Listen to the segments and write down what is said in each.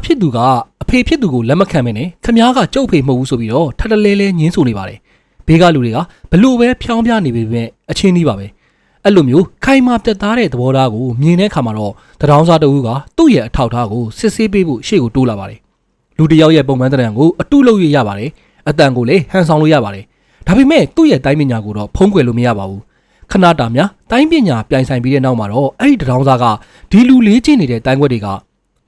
သားဖြစ်သူကအဖေဖြစ်သူကိုလက်မခံမဲနဲ့ခမားကကြုတ်ဖေမဟုတ်ဘူးဆိုပြီးတော့ထပ်တလဲလဲညင်းဆိုနေပါတယ်ဘေးကလူတွေကဘလို့ပဲဖြောင်းပြနေပေမဲ့အချင်းကြီးပါပဲအဲ့လိုမျိုးခိုင်မာပြတ်သားတဲ့သဘောထားကိုမြင်တဲ့အခါမှာတော့တရောင်းစားတဦးကသူ့ရဲ့အထောက်အထားကိုစစ်ဆေးပေးဖို့ရှေ့ကိုတိုးလာပါတယ်လူတစ်ယောက်ရဲ့ပုံမှန်တရံကိုအတုလုပ်ရရပါတယ်အတန်ကိုလည်းဟန်ဆောင်လို့ရပါတယ်ဒါပေမဲ့သူ့ရဲ့တိုင်းပညာကိုတော့ဖုံးကွယ်လို့မရပါဘူးခဏတာများတိုင်းပညာပြိုင်ဆိုင်ပြီးတဲ့နောက်မှာတော့အဲ့ဒီတရောင်းစားကဒီလူလေးချင်းနေတဲ့တိုင်းခွက်တွေက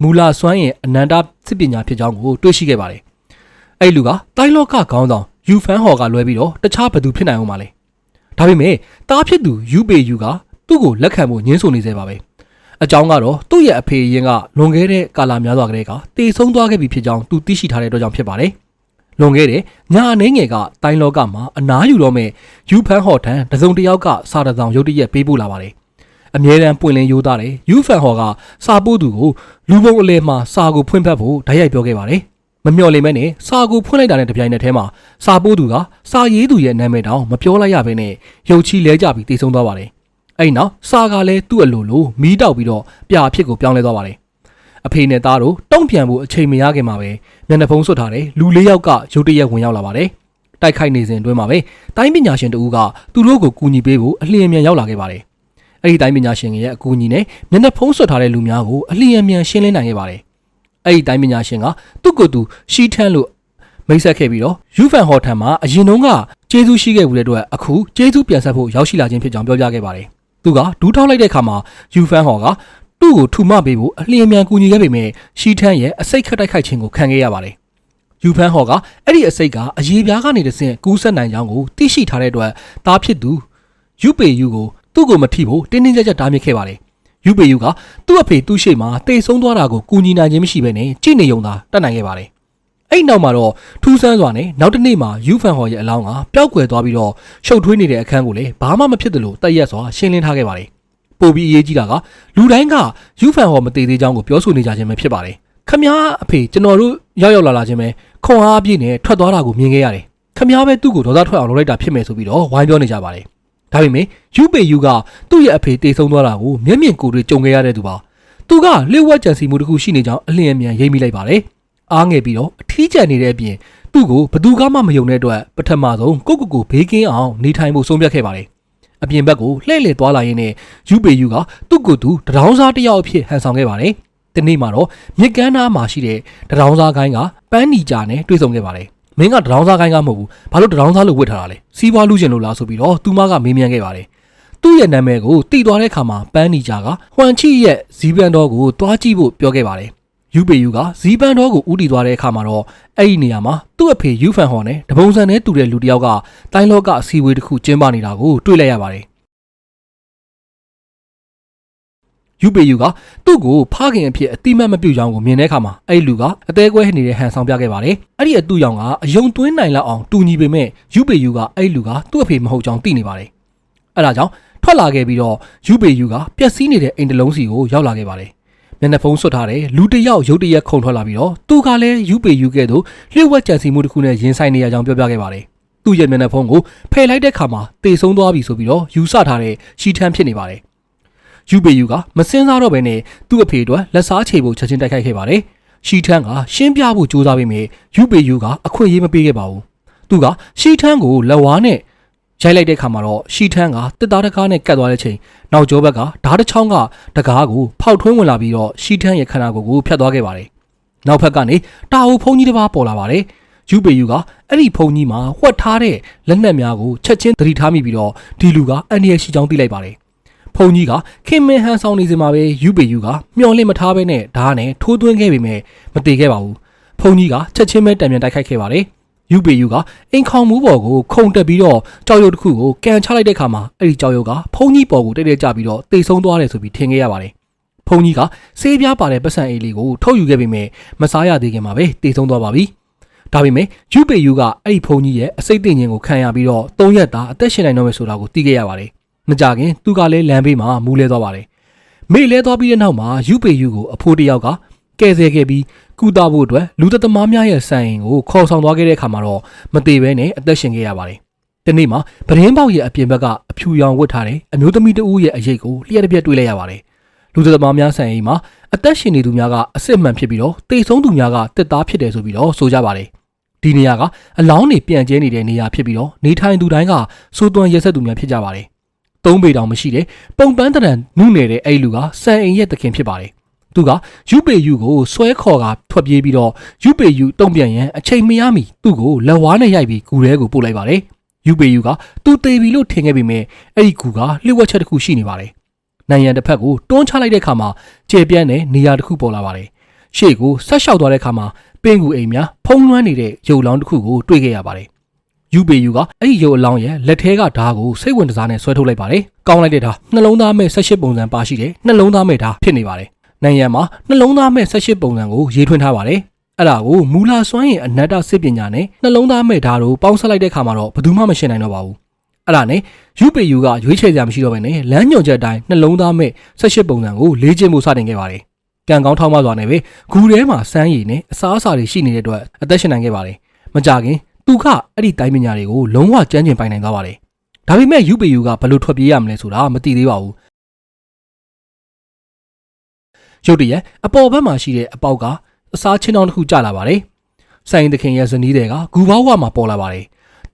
မူလာစွမ်းရဲ့အနန္တစစ်ပညာဖြစ်ကြောင်းကိုတွေ့ရှိခဲ့ပါတယ်။အဲ့လူကတိုင်းလောကခေါင်းဆောင်ယူဖန်ဟော်ကလွဲပြီးတော့တခြားဘသူဖြစ်နိုင်အောင်မလဲ။ဒါပေမဲ့တားဖြစ်သူယူပေယူကသူ့ကိုလက်ခံဖို့ညှင်းဆိုနေသေးပါပဲ။အကြောင်းကတော့သူ့ရဲ့အဖေရင်ကလွန်ခဲ့တဲ့ကာလများစွာကလေးကတေဆုံးသွားခဲ့ပြီဖြစ်ကြောင်းသူသိရှိထားတဲ့အတွက်ကြောင့်ဖြစ်ပါတယ်။လွန်ခဲ့တဲ့ညာအနေငယ်ကတိုင်းလောကမှာအနားယူတော့မဲ့ယူဖန်ဟော်ထံတစုံတစ်ယောက်ကစာတစောင်ရုတ်တရက်ပေးပို့လာပါတယ်။ အမြဲတမ်းပွင့်လင်းရိုးသားတယ်ယူဖန်ဟော်ကစာပို့သူကိုလူပုံအလဲမှာစာကိုဖွင့်ဖတ်ဖို့ဓာတ်ရိုက်ပြောခဲ့ပါတယ်မမျှော်လင့်မဲနဲ့စာကိုဖွင့်လိုက်တာနဲ့တပြိုင်နက်တည်းမှာစာပို့သူကစာရေးသူရဲ့နာမည်တောင်မပြောလိုက်ရဘဲနဲ့ရုပ်ချီလဲကြပြီးတည်ဆုံသွားပါတယ်အဲ့နောက်စာကလည်းသူ့အလိုလိုမီးတောက်ပြီးတော့ပြာအဖြစ်ကိုပြောင်းလဲသွားပါတယ်အဖေနဲ့သားတို့တုံ့ပြန်ဖို့အချိန်မရခင်မှာပဲမျက်နှာဖုံးဆွတ်ထားတဲ့လူလေးယောက်ကရုတ်တရက်ဝင်ရောက်လာပါတယ်တိုက်ခိုက်နေစဉ်အတွင်းမှာပဲတိုင်းပညာရှင်တဦးကသူတို့ကိုကူညီပေးဖို့အလျင်အမြန်ရောက်လာခဲ့ပါတယ် အဲ့ဒီတိုင်းပညာရှင်ရဲ့အကူအညီနဲ့မျက်နှာဖုံးဆွတ်ထားတဲ့လူများကိုအလျင်အမြန်ရှင်းလင်းနိုင်ခဲ့ပါတယ်။အဲ့ဒီတိုင်းပညာရှင်ကသူ့ကိုယ်သူရှီထန်းလို့မိတ်ဆက်ခဲ့ပြီးတော့ယူဖန်ဟော်ထံမှာအရင်တုန်းကကျေးဇူးရှိခဲ့ဘူးတဲ့အတွက်အခုကျေးဇူးပြန်ဆက်ဖို့ရောက်ရှိလာခြင်းဖြစ်ကြောင်းပြောပြခဲ့ပါတယ်။သူကဒူးထောက်လိုက်တဲ့အခါမှာယူဖန်ဟော်ကသူ့ကိုထူမပေးဖို့အလျင်အမြန်ကူညီခဲ့ပေမဲ့ရှီထန်းရဲ့အစိတ်ခတ်တိုက်ခိုက်ခြင်းကိုခံခဲ့ရပါတယ်။ယူဖန်ဟော်ကအဲ့ဒီအစိတ်ကအရေးပြားကနေတဆင့်ကူးဆက်နိုင်ကြောင်းကိုသိရှိထားတဲ့အတွက်တားဖြစ်သူယူပေယူကို သူ့ကိုမထိဖို့တင်းတင်းကြပ်ကြပ်တားမြစ်ခဲ့ပါတယ်။ယူပေယူကသူ့အဖေသူ့ရှိမှတေဆုံးသွားတာကိုကူညီနိုင်ခြင်းမရှိဘဲနဲ့ကြည်နေုံသာတတ်နိုင်ခဲ့ပါတယ်။အဲ့ဒီနောက်မှာတော့ထူးဆန်းစွာနဲ့နောက်တစ်နေ့မှာယူဖန်ဟော်ရဲ့အလောင်းကပျောက်ကွယ်သွားပြီးတော့ရှုပ်ထွေးနေတဲ့အခန်းကိုလည်းဘာမှမဖြစ်သလိုတည့်ရက်စွာရှင်းလင်းထားခဲ့ပါတယ်။ပိုပြီးအရေးကြီးတာကလူတိုင်းကယူဖန်ဟော်မသေးသေးကြောင်းကိုပြောဆိုနေကြခြင်းပဲဖြစ်ပါတယ်။ခမ ्या အဖေကျွန်တော်တို့ရောက်ရောက်လာလာခြင်းပဲခွန်အားအပြည့်နဲ့ထွက်သွားတာကိုမြင်ခဲ့ရတယ်။ခမ ्या ပဲသူ့ကိုဒေါသထွက်အောင်လုပ်လိုက်တာဖြစ်မယ်ဆိုပြီးတော့ဝိုင်းပြောနေကြပါတယ်။ ဒါပေမဲ့ယူပေယူကသူ့ရဲ့အဖေတေဆုံးသွားတာကိုမျက်မြင်ကိုယ်တွေ့ကြုံခဲ့ရတဲ့သူပါ။သူကလျှို့ဝှက်ကြံစီမှုတစ်ခုရှိနေကြောင်းအလင်းအမြန်ရိပ်မိလိုက်ပါတယ်။အားငယ်ပြီးတော့အထီးကျန်နေတဲ့အပြင်သူ့ကိုဘသူကမှမယုံတဲ့အတွက်ပထမဆုံးကိုကိုကိုဘေးကင်းအောင်နေထိုင်ဖို့ဆုံးဖြတ်ခဲ့ပါတယ်။အပြင်ဘက်ကိုလှည့်လည်သွားလာရင်းနဲ့ယူပေယူကသူ့ကိုယ်သူတရောင်းစားတစ်ယောက်အဖြစ်ဟန်ဆောင်ခဲ့ပါတယ်။ဒီနေ့မှာတော့မြစ်ကမ်းနားမှာရှိတဲ့တရောင်းစားကိုင်းကပန်းနီဂျာနဲ့တွေ့ဆုံခဲ့ပါတယ်။ မင်းကတရောင်းစားကိုင်းကမဟုတ်ဘူး။ဘာလို့တရောင်းစားလို့ဝတ်ထားတာလဲ။စီးပွားလူကျင်လို့လားဆိုပြီးတော့သူမကမေးမြန်းခဲ့ပါတယ်။သူ့ရဲ့နာမည်ကိုတည်သွားတဲ့အခါမှာပန်းနီဂျာကဟွမ်ချီရဲ့ဇီးပန်းတော်ကိုတွားကြည့်ဖို့ပြောခဲ့ပါတယ်။ယူပေယူကဇီးပန်းတော်ကိုဥတီသွားတဲ့အခါမှာတော့အဲ့ဒီနေရာမှာသူ့အဖေယူဖန်ဟော်နဲ့တပုံစံနဲ့တူတဲ့လူတစ်ယောက်ကတိုင်းလောကအစည်းအဝေးတစ်ခုကျင်းပနေတာကိုတွေ့လိုက်ရပါတယ်။ ယူပေယူကသူ့ကိုဖခင်အဖြစ်အတိမတ်မပြုတ်ကြောင်းကိုမြင်တဲ့အခါမှာအဲ့ဒီလူကအသေးကွဲနေတဲ့ဟန်ဆောင်ပြခဲ့ပါတယ်။အဲ့ဒီအတူရောင်ကအယုံသွင်းနိုင်လောက်အောင်တူညီပေမဲ့ယူပေယူကအဲ့ဒီလူကသူ့အဖေမဟုတ်ကြောင်းသိနေပါတယ်။အဲ့ဒါကြောင့်ထွက်လာခဲ့ပြီးတော့ယူပေယူကပျက်စီးနေတဲ့အိမ်တလုံးစီကိုရောက်လာခဲ့ပါတယ်။မျက်နှာဖုံးဆွတ်ထားတဲ့လူတစ်ယောက်ရုတ်တရက်ခုန်ထွက်လာပြီးတော့သူကလည်းယူပေယူကဲ့သို့လျှို့ဝှက်ကြံစီမှုတစ်ခုနဲ့ရင်ဆိုင်နေရကြောင်းပြောပြခဲ့ပါတယ်။သူ့ရဲ့မျက်နှာဖုံးကိုဖယ်လိုက်တဲ့ခါမှာတေဆုံးသွားပြီဆိုပြီးတော့ယူဆထားတဲ့ရှီထန်းဖြစ်နေပါတယ်။ ယူပေယူကမစင်းစားတော့ဘဲနဲ့သူ့အဖေအတွက်လက်စားချေဖို့ချက်ချင်းတိုက်ခိုက်ခဲ့ပါတယ်။ရှီထန်းကရှင်းပြဖို့ကြိုးစားပေမဲ့ယူပေယူကအခွင့်အရေးမပေးခဲ့ပါဘူး။သူကရှီထန်းကိုလက်ဝါးနဲ့ရိုက်လိုက်တဲ့ခါမှာတော့ရှီထန်းကတစ်သားတကားနဲ့ကတ်သွားတဲ့ချိန်နောက်ကျောဘက်ကဓာတ်တစ်ချောင်းကတကားကိုဖောက်ထွင်းဝင်လာပြီးတော့ရှီထန်းရဲ့ခန္ဓာကိုယ်ကိုဖျက်သွားခဲ့ပါတယ်။နောက်ဘက်ကနေတာအိုဖုန်ကြီးတစ်ပါးပေါ်လာပါတယ်။ယူပေယူကအဲ့ဒီဖုန်ကြီးမှာဝှက်ထားတဲ့လက်နက်များကိုချက်ချင်းသတိထားမိပြီးတော့ဒီလူကအန်ဒီရရှိကြောင်းသိလိုက်ပါတယ်။ ဖုန်ကြီးကခင်မင်ဟန်ဆောင်နေစမှာပဲယူပေယူကမျောလင့်မထားဘဲနဲ့ဓာတ်နဲ့ထိုးသွင်းခဲ့ပေမဲ့မတည်ခဲ့ပါဘူးဖုန်ကြီးကချက်ချင်းပဲတံပြန်တိုက်ခိုက်ခဲ့ပါတယ်ယူပေယူကအင်ခေါင်မူးပေါ်ကိုခုန်တက်ပြီးတော့ကြောက်ရွံ့တစ်ခုကိုကန်ချလိုက်တဲ့ခါမှာအဲ့ဒီကြောက်ရွံ့ကဖုန်ကြီးပေါ်ကိုတိတ်တိတ်ကျပြီးတော့တိတ်ဆုံးသွားတယ်ဆိုပြီးထင်ခဲ့ရပါတယ်ဖုန်ကြီးကဆေးပြားပါတဲ့ပတ်စံအေးလေးကိုထုတ်ယူခဲ့ပေမဲ့မစားရသေးခင်မှာပဲတိတ်ဆုံးသွားပါပြီဒါပေမဲ့ယူပေယူကအဲ့ဒီဖုန်ကြီးရဲ့အစိတ်အသိဉဉ်ကိုခံရပြီးတော့၃ရက်သားအသက်ရှင်နိုင်တော့မယ်ဆိုတာကိုသိခဲ့ရပါတယ် မကြခင်သူကလည်းလမ်းဘေးမှာမူးလဲသွားပါတယ်မေ့လဲသွားပြီးတဲ့နောက်မှာယူပေယူကိုအဖိုးတစ်ယောက်ကကယ်ဆယ်ခဲ့ပြီးကုသဖို့အတွက်လူသက်သမားများရဲ့ဆိုင်ရင်ကိုခေါ်ဆောင်သွားခဲ့တဲ့အခါမှာတော့မသေးဘဲနဲ့အသက်ရှင်ခဲ့ရပါတယ်ဒီနေ့မှာပရင်းပေါက်ရဲ့အပြင်ဘက်ကအဖြူရောင်ဝတ်ထားတဲ့အမျိုးသမီးတဦးရဲ့အရေးကိုလျှက်တစ်ပြက်တွေ့လိုက်ရပါတယ်လူသမားများဆန်အိမ်မှာအသက်ရှင်နေသူများကအစ်စ်မှန်ဖြစ်ပြီးတော့တိတ်ဆုံးသူများကတက်သားဖြစ်တယ်ဆိုပြီးတော့ဆိုကြပါတယ်ဒီနေရာကအလောင်းတွေပြန့်ကျဲနေတဲ့နေရာဖြစ်ပြီးတော့နေထိုင်သူတိုင်းကစိုးသွမ်းရက်ဆက်သူများဖြစ်ကြပါတယ် သုံးပေတောင်မရှိတဲ့ပုံပန်းတရံနုနေတဲ့အဲ့လူကစံအိမ်ရဲ့သခင်ဖြစ်ပါတယ်သူကယူပေယူကိုဆွဲခေါ်ကထွက်ပြေးပြီးတော့ယူပေယူတုံ့ပြန်ရန်အချိန်မရမီသူ့ကိုလက်ဝါးနဲ့ရိုက်ပြီးဂူထဲကိုပို့လိုက်ပါတယ်ယူပေယူကသူတေပြီလို့ထင်ခဲ့ပေမဲ့အဲ့ဒီဂူကလျှို့ဝှက်ချက်တစ်ခုရှိနေပါတယ်နိုင်ရန်တစ်ဖက်ကိုတွန်းချလိုက်တဲ့အခါမှာကျေပြန့်တဲ့နေရာတစ်ခုပေါ်လာပါတယ်ရှေ့ကိုဆက်လျှောက်သွားတဲ့အခါမှာပင်ကူအိမ်များဖုံးလွှမ်းနေတဲ့ရုပ်လောင်းတစ်ခုကိုတွေ့ခဲ့ရပါတယ် ယူပေယူကအဲ့ဒီရုပ်အလောင်းရဲ့လက်ထဲကဓာတ်ကိုစိတ်ဝင်စားနဲ့ဆွဲထုတ်လိုက်ပါတယ်ကောင်းလိုက်တဲ့ဓာတ်နှလုံးသားမဲ့၁၈ပုံစံပါရှိတယ်နှလုံးသားမဲ့ဓာတ်ဖြစ်နေပါတယ်နိုင်ရန်မှာနှလုံးသားမဲ့၁၈ပုံစံကိုရေးထွင်းထားပါတယ်အဲ့ဒါကိုမူလာစွမ်းရင်အနတ္တစစ်ပညာနဲ့နှလုံးသားမဲ့ဓာတ်တို့ပေါင်းစပ်လိုက်တဲ့ခါမှာတော့ဘယ်သူမှမရှင်းနိုင်တော့ပါဘူးအဲ့ဒါနဲ့ယူပေယူကရွေးချယ်စရာမရှိတော့ဘဲနဲ့လမ်းညွန်ချက်အတိုင်းနှလုံးသားမဲ့၁၈ပုံစံကိုလေ့ကျင့်မှုစတင်ခဲ့ပါတယ်ကံကောင်းထောက်မစွာနဲ့ပဲဂူထဲမှာစမ်းရည်နဲ့အစားအစာတွေရှိနေတဲ့အတွက်အသက်ရှင်နိုင်ခဲ့ပါတယ်မကြခင် သူကအဲ့ဒီတိုင်းပညာတွေကိုလုံးဝကျမ်းကျင်ပိုင်နိုင်သွားပါတယ်ဒါပေမဲ့ယူပေယူကဘယ်လိုထွက်ပြေးရမလဲဆိုတာမသိသေးပါဘူးရုတ်တရက်အပေါ်ဘက်မှာရှိတဲ့အပေါက်ကအစားချင်းတောင်းတစ်ခုကျလာပါတယ်ဆိုင်သခင်ရဲ့ဇနီးတွေကဂူဘောက်ဝမှာပေါ်လာပါတယ်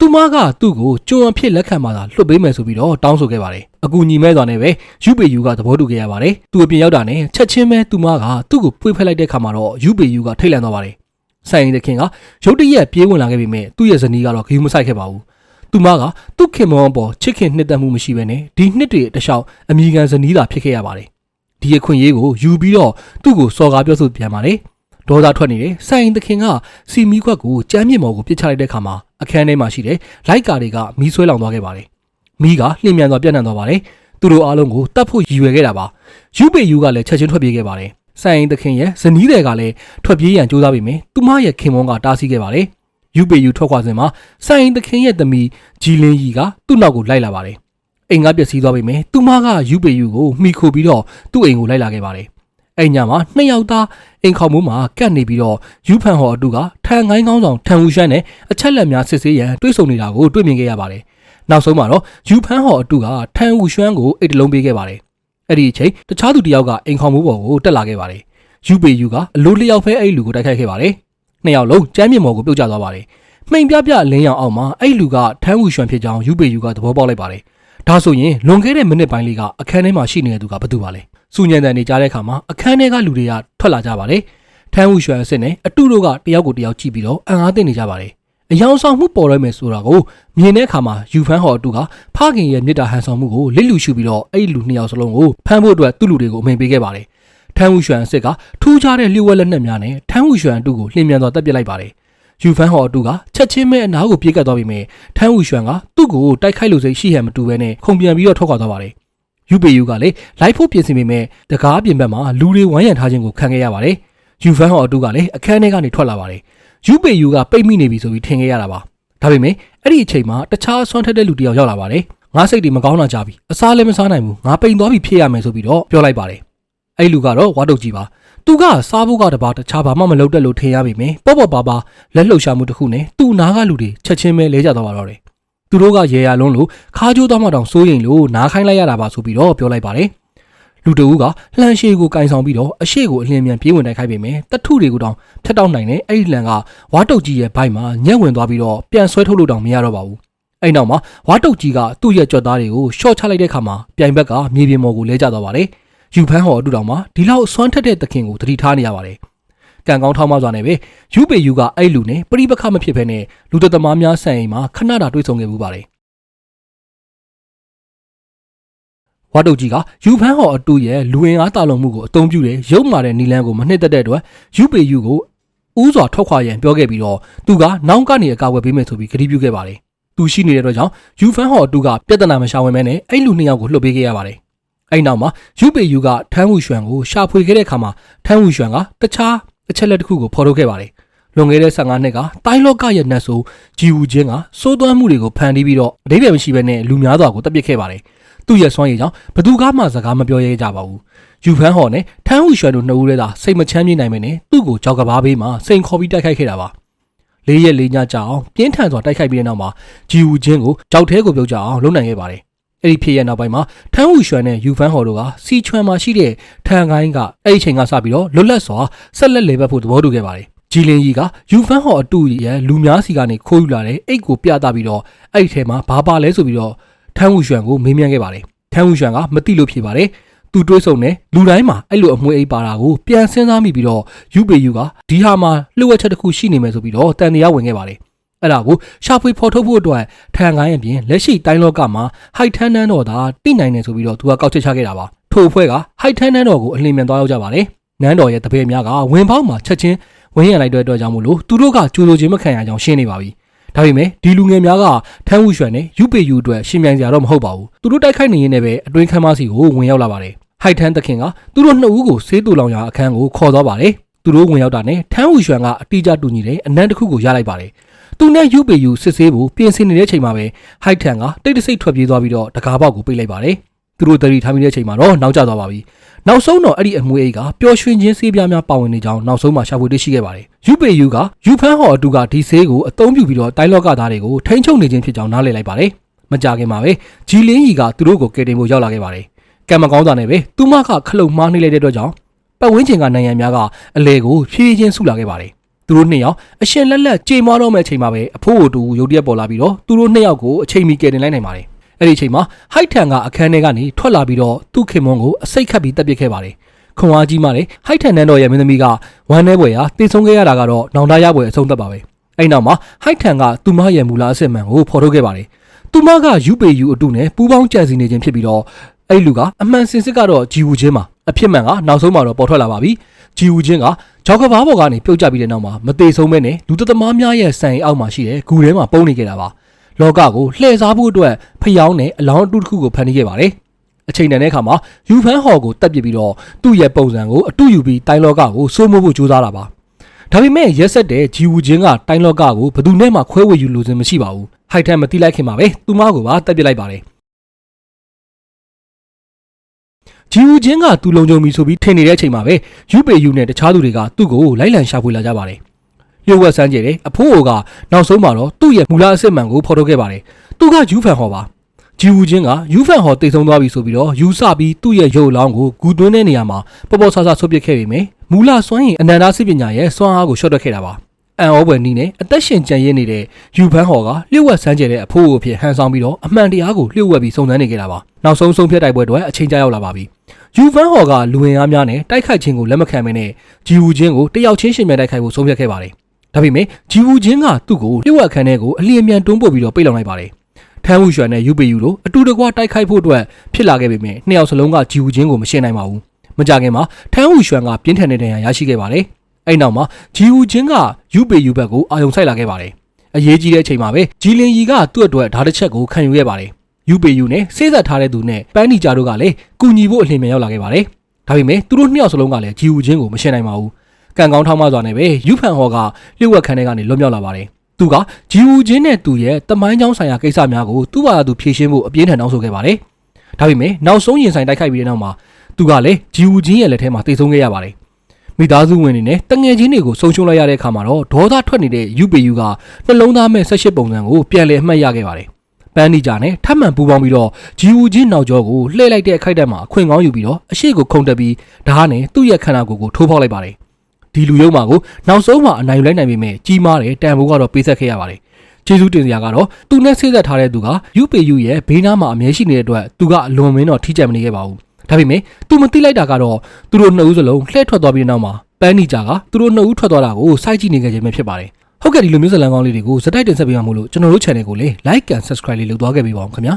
သူမကသူ့ကိုကြုံအဖြစ်လက်ခံမှသာလွတ်ပေးမယ်ဆိုပြီးတော့တောင်းဆိုခဲ့ပါတယ်။အကူညီမဲ့စွာနဲ့ပဲယူပေယူကသဘောတူခဲ့ရပါတယ်။သူအပြင်ရောက်တာနဲ့ချက်ချင်းပဲသူမကသူ့ကိုပွေးဖက်လိုက်တဲ့ခါမှာတော့ယူပေယူကထိတ်လန့်သွားပါတယ်။ ဆိုင်တဲ့ခင်ကရုတ်တရက်ပြေးဝင်လာခဲ့ပေမဲ့သူ့ရဲ့ဇနီးကတော့ဂရုမစိုက်ခဲ့ပါဘူး။သူမကသူ့ခင်မောင်ပေါ်ချစ်ခင်နှစ်သက်မှုမရှိဘဲနဲ့ဒီနှစ်တွေတခြားအမိခံဇနီးသာဖြစ်ခဲ့ရပါတယ်။ဒီအခွင့်အရေးကိုယူပြီးတော့သူ့ကိုစော်ကားပြောဆိုပြန်ပါတယ်။ဒေါသထွက်နေတဲ့ဆိုင်သခင်ကစီမီခွက်ကိုကြမ်းမြင့်မော်ကိုပစ်ချလိုက်တဲ့ခါမှာအခန်းထဲမှာရှိတဲ့လိုက်ကာတွေကမီးဆွဲလောင်သွားခဲ့ပါတယ်။မီးကလျင်မြန်စွာပြန့်နှံ့သွားပါတယ်။သူတို့အားလုံးကိုတတ်ဖို့ရည်ရွယ်ခဲ့တာပါ။ယူပေယူကလည်းချက်ချင်းထွက်ပြေးခဲ့ပါတယ်။ ဆိုင်သခင်ရဲ့ဇနီးတွေကလည်းထွက်ပြေးရန်ကြိုးစားပေမယ့်သူမရဲ့ခင်မွန်းကတားဆီးခဲ့ပါတယ်။ယူပေယူထွက်ခွာစဉ်မှာဆိုင်သခင်ရဲ့သမီးဂျီလင်းကြီးကသူ့နောက်ကိုလိုက်လာပါတယ်။အိမ်ကပျက်စီးသွားပေမယ့်သူမကယူပေယူကိုမိခိုပြီးတော့သူ့အိမ်ကိုလိုက်လာခဲ့ပါတယ်။အဲ့ညမှာနှစ်ယောက်သားအိမ်ခေါမိုးမှာကတ်နေပြီးတော့ယူဖန်ဟော်အတူကထန်ငိုင်းကောင်းဆောင်ထန်ဝူရှမ်းနဲ့အချက်လက်များစစ်ဆေးရန်တွေးဆုံနေတာကိုတွေ့မြင်ခဲ့ရပါတယ်။နောက်ဆုံးမှာတော့ယူဖန်ဟော်အတူကထန်ဝူရှမ်းကိုအိတ်တလုံးပေးခဲ့ပါတယ်။ အဲ့ဒီအချိန်တခြားသူတစ်ယောက်ကအိမ်ခေါမိုးပေါ်ကိုတက်လာခဲ့ပါတယ်။ယူပေယူကအလိုလျောက်ဖဲအဲ့လူကိုတိုက်ခိုက်ခဲ့ပါတယ်။နှစ်ယောက်လုံးကျမ်းမြေမော်ကိုပြုတ်ကျသွားပါတယ်။မိန်ပြပြလင်းရောင်အောက်မှာအဲ့လူကထန်ဝူရှမ်းဖြစ်ကြောင်းယူပေယူကသဘောပေါက်လိုက်ပါတယ်။ဒါဆိုရင်လွန်ခဲ့တဲ့မိနစ်ပိုင်းလေးကအခန်းထဲမှာရှိနေတဲ့သူကဘယ်သူပါလဲ။စူညံတန်နေကြတဲ့အခါမှာအခန်းထဲကလူတွေကထွက်လာကြပါတယ်။ထန်းဝူရွှန်အစ်စ်နဲ့အတူတို့ကတယောက်ကိုတယောက်ကြည့်ပြီးတော့အံအားသိနေကြပါတယ်။ အယောင်ဆောင်မှုပေါ်ရမယ်ဆိုတာကိုမြင်တဲ့အခါမှာယူဖန်းဟော်အတူကဖခင်ရဲ့မြစ်တာဟန်ဆောင်မှုကိုလစ်လူရှုပြီးတော့အဲ့ဒီလူနှစ်ယောက်စလုံးကိုဖမ်းဖို့အတွက်သူ့လူတွေကိုအမိန်ပေးခဲ့ပါတယ်။ထန်းဝူရွှန်အစ်စ်ကထူးခြားတဲ့လျှို့ဝှက်လက်နက်များနဲ့ထန်းဝူရွှန်အတူကိုလျင်မြန်စွာတပ်ပစ်လိုက်ပါတယ်။ယူဖန်းဟော်အတူကချက်ချင်းမဲ့အနားကိုပြေးကပ်သွားပြီးမြဲထန်းဝူရွှန်ကသူ့ကိုတိုက်ခိုက်လို့စိတ်ရှိဟန်မတူဘဲနဲ့ခုန်ပြန်ပြီးတော့ထွက်ခွာသွားပါတယ်။ယူပေယူကလည်းလိုက်ဖို့ပြင်ဆင်ပေမဲ့တကားပြင်ဘက်မှာလူတွေဝိုင်းရံထားခြင်းကိုခံခဲ့ရပါတယ်။ယူဖန်ဟော်အတူကလည်းအခန်းထဲကနေထွက်လာပါတယ်။ ယူပေယူကပိတ်မိနေပြီဆိုပြီးထင်ခဲ့ရတာပါ။ဒါပေမဲ့အဲ့ဒီအချိန်မှာတခြားဆွမ်းထက်တဲ့လူတစ်ယောက်ရောက်လာပါတယ်။ငါစိတ်တွေမကောင်းတာကြပြီ။အစားလည်းမစားနိုင်ဘူး။ငါပိန်သွားပြီဖြစ်ရမယ်ဆိုပြီးတော့ပြောလိုက်ပါတယ်။အဲ့လူကတော့ဝါတုတ်ကြီးပါ။သူကစားဖို့ကတပါတခြားဘာမှမလုပ်တတ်လို့ထင်ရပြီမယ်။ပေါ့ပေါ့ပါပါလက်လှုပ်ရှားမှုတစ်ခုနဲ့သူ့နားကလူတွေချက်ချင်းပဲလဲကျသွားပါတော့တယ်။သူတို့ကရေရလုံးလို့ခါးကျိုးသွားမှတောင်စိုးရင်လို့နားခိုင်းလိုက်ရတာပါဆိုပြီးတော့ပြောလိုက်ပါတယ်။ လူတအူးကလှန်ရှည်ကိုကင်ဆောင်ပြီးတော့အရှိကိုအလင်းမြန်ပြေးဝင်တိုက်ခိုက်ပေမယ့်တထုတွေကိုတောင်ဖြတ်တောက်နိုင်တဲ့အဲ့ဒီလန်ကဝါတုတ်ကြီးရဲ့ဘိုက်မှာညက်ဝင်သွားပြီးတော့ပြန်ဆွဲထုတ်လို့တောင်မရတော့ပါဘူး။အဲ့နောက်မှာဝါတုတ်ကြီးကသူ့ရဲ့ကြွက်သားတွေကိုရှော့ချလိုက်တဲ့ခါမှာပြိုင်ဘက်ကမြေပြင်ပေါ်ကိုလဲကျသွားပါတယ်။ယူဖန်းဟော်အတူတောင်မှာဒီလောက်ဆွမ်းထက်တဲ့သခင်ကိုတတိထားနေရပါတယ်။ကံကောင်းထောင်းမစွာနဲ့ပဲယူပေယူကအဲ့လူနဲ့ပြိပခမဖြစ်ဖဲနဲ့လူသက်သမားများဆန်အိမ်မှာခဏတာတွေ့ဆုံခဲ့မှုပါတယ် ဝါတုတ်ကြီးကယူဖန်းဟော်အတူရဲ့လူဝင်အားတာလုံမှုကိုအသုံးပြုတဲ့ရုပ်မာတဲ့နီလန်းကိုမနှစ်သက်တဲ့အတွက်ယူပေယူကိုဥစွာထွက်ခွာရန်ပြောခဲ့ပြီးတော့သူကနောက်ကနေအကာအကွယ်ပေးမယ်ဆိုပြီးကတိပြုခဲ့ပါတယ်။သူရှိနေတဲ့အတွက်ကြောင့်ယူဖန်းဟော်အတူကပြဿနာမရှာဝင်မဲနဲ့အဲ့လူနှစ်ယောက်ကိုလှုပ်ပေးခဲ့ရပါတယ်။အဲ့နောက်မှာယူပေယူကထန်းဝူရွှန်ကိုရှာဖွေခဲ့တဲ့အခါမှာထန်းဝူရွှန်ကတခြားအချက်လက်တစ်ခုကိုဖော်ထုတ်ခဲ့ပါတယ်။လွန်ခဲ့တဲ့15နှစ်ကတိုင်းလော့ကရဲ့နတ်ဆိုဂျီဝူချင်းကစိုးသွမ်းမှုတွေကိုဖန်တီးပြီးတော့အဓိပ္ပာယ်မရှိဘဲနဲ့လူများစွာကိုတပ်ပစ်ခဲ့ပါတယ်။ သူ့ရဲ့စွမ်းရည်ကြောင့်ဘသူကမှစကားမပြောရဲကြပါဘူး။ယူဖန်းဟော်နဲ့ထန်းဟူရွှန်တို့နှစ်ဦးလည်းသာစိတ်မချမ်းမြေ့နိုင်မနဲ့သူ့ကိုကြောက်ကဘာဘေးမှာစိန်ခေါ်ပြီးတိုက်ခိုက်ခဲ့တာပါ။လေးရက်လေးညကြာအောင်ပြင်းထန်စွာတိုက်ခိုက်ပြီးတဲ့နောက်မှာဂျီဝူချင်းကိုကြောက်သေးကိုပြုတ်ကြအောင်လုပ်နိုင်ခဲ့ပါတယ်အဲ့ဒီဖြစ်ရဲ့နောက်ပိုင်းမှာထန်းဟူရွှန်နဲ့ယူဖန်ဟော်တို့ကစီချွမ်မှာရှိတဲ့ထန်ကိုင်းကအဲ့ဒီချိန်ကစပြီးတော့လွတ်လပ်စွာဆက်လက်လေပတ်ဖို့သဘောတူခဲ့ပါတယ်ဂျီလင်ကြီးကယူဖန်ဟော်အတူရဲ့လူများစီကနေခိုးယူလာတဲ့အိတ်ကိုပြသပြီးတော့အဲ့ဒီထဲမှာဘာပါလဲဆိုပြီးတော့ ထန်းဟူရွှန်ကိုမေးမြန်းခဲ့ပါတယ်ထန်းဟူရွှန်ကမသိလို့ဖြေပါတယ်သူတွေးဆုံနေလူတိုင်းမှာအဲ့လိုအမွှေးအိပ်ပါတာကိုပြန်စဉ်းစားမိပြီးတော့ယူပေယူကဒီဟာမှာလှုပ်ဝက်ချက်တစ်ခုရှိနေမယ်ဆိုပြီးတော့တန်တရားဝင်ခဲ့ပါတယ်အဲ့ဒါကိုရှာဖွေဖော်ထုတ်ဖို့အတွက်ထန်ကိုင်းအပြင်လက်ရှိတိုင်းလောကမှာဟိုက်ထန်းတန်းတော်သာတိနိုင်တယ်ဆိုပြီးတော့သူကကောက်ချက်ချခဲ့တာပါထို့အဖွဲ့ကဟိုက်ထန်းတန်းတော်ကိုအလင်းမြန်သွားရောက်ကြပါတယ်နန်းတော်ရဲ့တပည့်များကဝင်ပေါက်မှာချက်ချင်းဝင်ရလိုက်တဲ့အတွက်ကြောင့်မို့လို့သူတို့ကကြိုးလိုခြင်းမခံရကြောင်းရှင်းနေပါပြီ ဒါပေမဲ့ဒီလူငယ်များကထန်းဝူရွှန်နဲ့ယူပေယူအတွက်ရှင်မြိုင်စရာတော့မဟုတ်ပါဘူးသူတို့တိုက်ခိုက်နေရင်းနဲ့ပဲအတွင်းခန်းမစီကိုဝင်ရောက်လာပါတယ်ဟိုက်ထန်းသခင်ကသူတို့နှစ်ဦးကိုဆေးတူလောင်ရာအခန်းကိုခေါ်သွားပါတယ်သူတို့ဝင်ရောက်တာနဲ့ထန်းဝူရွှန်ကအတိအကျတူညီတဲ့အနံ့တစ်ခုကိုရလိုက်ပါတယ်သူနဲ့ယူပေယူစစ်ဆေးဖို့ပြင်ဆင်နေတဲ့အချိန်မှာပဲဟိုက်ထန်ကတိတ်တဆိတ်ထွက်ပြေးသွားပြီးတော့တကားပေါက်ကိုပိတ်လိုက်ပါတယ်သူတို့တရီထားမိတဲ့အချိန်မှာတော့နောက်ကျသွားပါပြီ နောက်ဆုံးတော့အဲ့ဒီအမွေအိတ်ကပျော်ရွှင်ခြင်းဆေးပြားများပါဝင်နေကြောင်းနောက်ဆုံးမှရှာဖွေတွေ့ရှိခဲ့ပါတယ်ယူပေယူကယူဖန်ဟော်အတူကဒီဆေးကိုအသုံးပြုပြီးတော့တိုင်းလောကသားတွေကိုထိန်းချုပ်နေခြင်းဖြစ်ကြောင်းနားလည်လိုက်ပါတယ်မကြခင်မှာပဲဂျီလင်းကြီးကသူတို့ကိုကယ်တင်ဖို့ရောက်လာခဲ့ပါတယ်ကံမကောင်းတာနဲ့ပဲသူမကခလုတ်မှားနှိမ့်လိုက်တဲ့အတွက်ကြောင့်ပတ်ဝန်းကျင်ကနိုင်ငံများကအလဲကိုဖြည်းဖြည်းချင်းဆုလာခဲ့ပါတယ်သူတို့နှစ်ယောက်အရှင်လက်လက်ကြေမွားတော့မဲ့အချိန်မှာပဲအဖိုးကိုတူရုတ်တရက်ပေါ်လာပြီးတော့သူတို့နှစ်ယောက်ကိုအချိန်မီကယ်တင်လိုက်နိုင်ပါတယ် အဲ့ဒီအချိန်မှာဟိုက်ထန်ကအခန်းထဲကနေထွက်လာပြီးတော့သူ့ခင်မွန်းကိုအစိတ်ခတ်ပြီးတပ်ပစ်ခဲ့ပါတယ်ခွန်အားကြီးမှလည်းဟိုက်ထန်နန်းတော်ရဲ့မင်းသမီးကဝမ်းထဲပွဲရာတည်ဆုံးခဲ့ရတာကတော့နောင်တရပွဲအဆုံးသတ်ပါပဲအဲ့နောက်မှာဟိုက်ထန်ကသူမရဲ့မူလအစစ်မှန်ကိုဖော်ထုတ်ခဲ့ပါတယ်သူမကယူပေယူအတုနဲ့ပူပေါင်းကြံစီနေခြင်းဖြစ်ပြီးတော့အဲ့လူကအမှန်စင်စစ်ကတော့ဂျီဝူချင်းမှာအဖြစ်မှန်ကနောက်ဆုံးမှာတော့ပေါ်ထွက်လာပါပြီဂျီဝူချင်းကဂျောက်ကဘာပေါ်ကနေပြုတ်ကျပြီးတဲ့နောက်မှာမသေးဆုံးပဲနဲ့လူသမားများရဲ့စံအိမ်အောက်မှာရှိတဲ့ဂူထဲမှာပုန်းနေခဲ့တာပါ လောကကိုလှည့်စားဖို့အတွက်ဖျောင်းနဲ့အလောင်းအတုတစ်ခုကိုဖန်တီးခဲ့ပါတယ်အချိန်တန်တဲ့အခါမှာယူဖန်ဟော်ကိုတက်ပစ်ပြီးတော့သူ့ရဲ့ပုံစံကိုအတူယူပြီးတိုင်းလောကကိုစိုးမိုးဖို့ကြိုးစားတာပါဒါပေမဲ့ရက်ဆက်တဲ့ဂျီဝူချင်းကတိုင်းလောကကိုဘယ်သူနဲ့မှခွဲဝေယူလို့ခြင်းမရှိပါဘူးဟိုက်ထန်မတိလိုက်ခင်မှာပဲသူမကိုပါတက်ပစ်လိုက်ပါတယ်ဂျီဝူချင်းကသူ့လုံခြုံပြီဆိုပြီးထင်နေတဲ့အချိန်မှာပဲယူပေယူနဲ့တခြားသူတွေကသူ့ကိုလိုက်လံရှာဖွေလာကြပါတယ် လျှို့ဝှက်ဆန်းကျင်တယ်အဖိုးအိုကနောက်ဆုံးမှာတော့သူ့ရဲ့မူလအစစ်မှန်ကိုဖော်ထုတ်ခဲ့ပါတယ်သူကယူဖန်ဟော်ပါဂျီဝူချင်းကယူဖန်ဟော်တိတ်ဆုံးသွားပြီဆိုပြီးတော့ယူဆပြီးသူ့ရဲ့ရုပ်လောင်းကိုဂူသွင်းတဲ့နေရာမှာပေါ်ပေါ်ဆဆဆုတ်ပစ်ခဲ့ပြီမယ်မူလစွမ်းရည်အနန္တစိပညာရဲ့စွမ်းအားကိုရှော့တက်ခဲ့တာပါအန်ဩဘွယ်နီးနဲ့အသက်ရှင်ကြံရည်နေတဲ့ယူဖန်ဟော်ကလျှို့ဝှက်ဆန်းကျင်တဲ့အဖိုးအိုအဖြစ်ဟန်ဆောင်ပြီးတော့အမှန်တရားကိုလျှို့ဝှက်ပြီးစုံစမ်းနေခဲ့တာပါနောက်ဆုံးဆုံးဖြတ်တိုက်ပွဲတွေအချိန်ကြာရောက်လာပါပြီယူဖန်ဟော်ကလူဝင်အားများနဲ့တိုက်ခိုက်ခြင်းကိုလက်မခံမနဲ့ဂျီဝူချင်းကိုတယောက်ချင်းရှင်မြန်တိုက်ခိုက်ဖို့ဆုံးဖြတ်ခဲ့ပါတယ် ဒါပေမဲ့ဂျီဝူချင်းကသူ့ကိုလျှို့ဝှက်ခန်းထဲကိုအလျင်မြန်တွန်းပို့ပြီးတော့ပိတ်လောင်လိုက်ပါတယ်ထန်းဝူရွှန်နဲ့ယူပေယူတို့အတူတကွတိုက်ခိုက်ဖို့အတွက်ဖြစ်လာခဲ့ပေမဲ့နှစ်ယောက်စလုံးကဂျီဝူချင်းကိုမရှင်းနိုင်ပါဘူးမကြခင်မှာထန်းဝူရွှန်ကပြင်းထန်တဲ့ဒဏ်ရာရရှိခဲ့ပါတယ်အဲ့နောက်မှာဂျီဝူချင်းကယူပေယူဘက်ကိုအာယုံဆိုင်လာခဲ့ပါတယ်အရေးကြီးတဲ့အချိန်မှာပဲဂျီလင်ရီကသူ့အတွက်ဓာတ်တစ်ချက်ကိုခံယူခဲ့ပါတယ်ယူပေယူနဲ့ဆေးဆက်ထားတဲ့သူနဲ့ပန်းနီဂျာတို့ကလည်းကူညီဖို့အလျင်မြန်ရောက်လာခဲ့ပါတယ်ဒါပေမဲ့သူတို့နှစ်ယောက်စလုံးကလည်းဂျီဝူချင်းကိုမရှင်းနိုင်ပါဘူး ကံကောင်းထောင်းမစွာနဲ့ပဲယူဖန်ဟော်ကလျှို့ဝှက်ခန်းထဲကနေလွတ်မြောက်လာပါတယ်သူကဂျီဝူချင်းနဲ့သူရဲ့တမိုင်းချောင်းဆိုင်ရာကိစ္စများကိုသူ့ဘာသာသူဖြေရှင်းဖို့အပြင်းထန်တောင်းဆိုခဲ့ပါတယ်ဒါပေမဲ့နောက်ဆုံးရင်ဆိုင်တိုက်ခိုက်ပြီးတဲ့နောက်မှာသူကလည်းဂျီဝူချင်းရဲ့လက်ထဲမှာတိတ်ဆုံးခဲ့ရပါတယ်မိသားစုဝင်တွေနဲ့တငယ်ချင်းတွေကိုဆုံးရှုံးလိုက်ရတဲ့အခါမှာတော့ဒေါသထွက်နေတဲ့ UPU ကနှလုံးသားမဲ့ဆက်ရှစ်ပုံစံကိုပြန်လည်အမှတ်ရခဲ့ပါတယ်ပန်းနီဂျာနဲ့ထပ်မံပူးပေါင်းပြီးတော့ဂျီဝူချင်းနောက်ကျောကိုလှည့်လိုက်တဲ့အခိုက်အတန့်မှာအခွင့်ကောင်းယူပြီးတော့အရှိကိုခုန်တက်ပြီးဓာတ်နဲ့သူ့ရဲ့ခန္ဓာကိုယ်ကိုထိုးဖောက်လိုက်ပါတယ် ဒီလူယုံမာကိုနောက်ဆုံးမှာအနိုင်ယူလိုက်နိုင်ပေမဲ့ကြီးမားတဲ့တန်ဖိုးကတော့ပေးဆက်ခဲ့ရပါတယ်ကျေးဇူးတင်စရာကတော့သူနဲ့ဆေးသက်ထားတဲ့သူက UPU ရဲ့ဘေးနားမှာအမြဲရှိနေတဲ့အတွက်သူကအလွန်မင်းတော့ထိကြံမနေခဲ့ပါဘူးဒါပေမဲ့သူမသိလိုက်တာကတော့သူတို့နှစ်ဦးစလုံးလှည့်ထွက်သွားပြီးတဲ့နောက်မှာပန်းနီဂျာကသူတို့နှစ်ဦးထွက်သွားတာကိုစိုက်ကြည့်နေကြခြင်းပဲဖြစ်ပါတယ်ဟုတ်ကဲ့ဒီလိုမျိုးဇာတ်လမ်းကောင်းလေးတွေကိုစတိုက်တင်ဆက်ပေးမှာမို့လို့ကျွန်တော်တို့ channel ကိုလေ like and subscribe လေးလုပ်သွားခဲ့ပေးပါအောင်ခင်ဗျာ